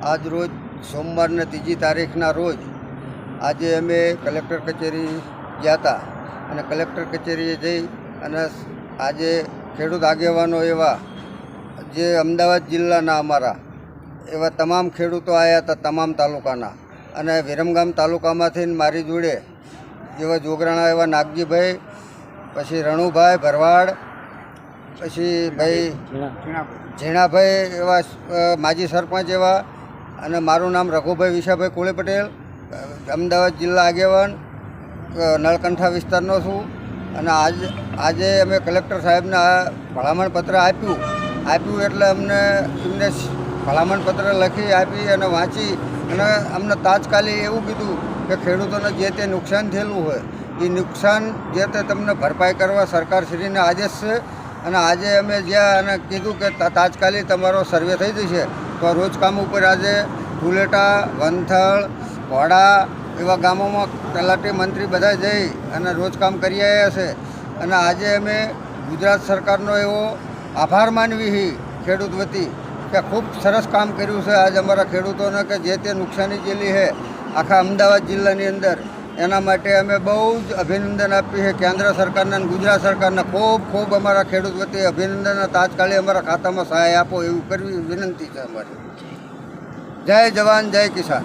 આજ રોજ સોમવારને ત્રીજી તારીખના રોજ આજે અમે કલેક્ટર કચેરી ગયા હતા અને કલેક્ટર કચેરીએ જઈ અને આજે ખેડૂત આગેવાનો એવા જે અમદાવાદ જિલ્લાના અમારા એવા તમામ ખેડૂતો આવ્યા હતા તમામ તાલુકાના. અને વિરમગામ તાલુકામાંથી મારી જોડે જેવા જોગરાણા એવા નાગજીભાઈ પછી રણુભાઈ ભરવાડ પછી ભાઈ ઝીણાભાઈ એવા માજી સરપંચ એવા અને મારું નામ રઘુભાઈ વિશાભાઈ કુળે પટેલ, અમદાવાદ જિલ્લા આગેવાન નળકંઠા વિસ્તારનો છું. અને આજ, આજે અમે કલેક્ટર સાહેબને આ ભલામણ પત્ર આપ્યું. આપ્યું એટલે અમને એમને ભલામણ પત્ર લખી આપી અને વાંચી. અને અમને તાત્કાલિક એવું કીધું કે ખેડૂતોને જે તે નુકસાન થયેલું હોય, એ નુકસાન જે તે તમને ભરપાઈ કરવા સરકારશ્રીને આદેશ છે. અને આજે અમે જ્યાં અને કીધું કે તા- તાત્કાલિક તમારો સર્વે થઈ જશે રોજ કામ ઉપર આજે ધુલેટા, વંથળ, વાડા એવા ગામોમાં તલાટી મંત્રી બધા જઈ અને રોજ કામ કરી આવ્યા છે. અને આજે અમે ગુજરાત સરકારનો એવો આભાર માનવી ખેડૂત વતી કે ખૂબ સરસ કામ કર્યું છે. આજ અમારા ખેડૂતોને કે જે તે નુકસાની જેલી છે, આખા અમદાવાદ જિલ્લાની અંદર એના માટે અમે બહુ જ અભિનંદન આપીએ છીએ કેન્દ્ર સરકારને અને ગુજરાત સરકારને. ખૂબ ખૂબ અમારા ખેડૂત વતી અભિનંદન તાત્કાલિક અમારા ખાતામાં સહાય આપો એવું કરવી વિનંતી છે અમારી. જય જવાન, જય કિસાન.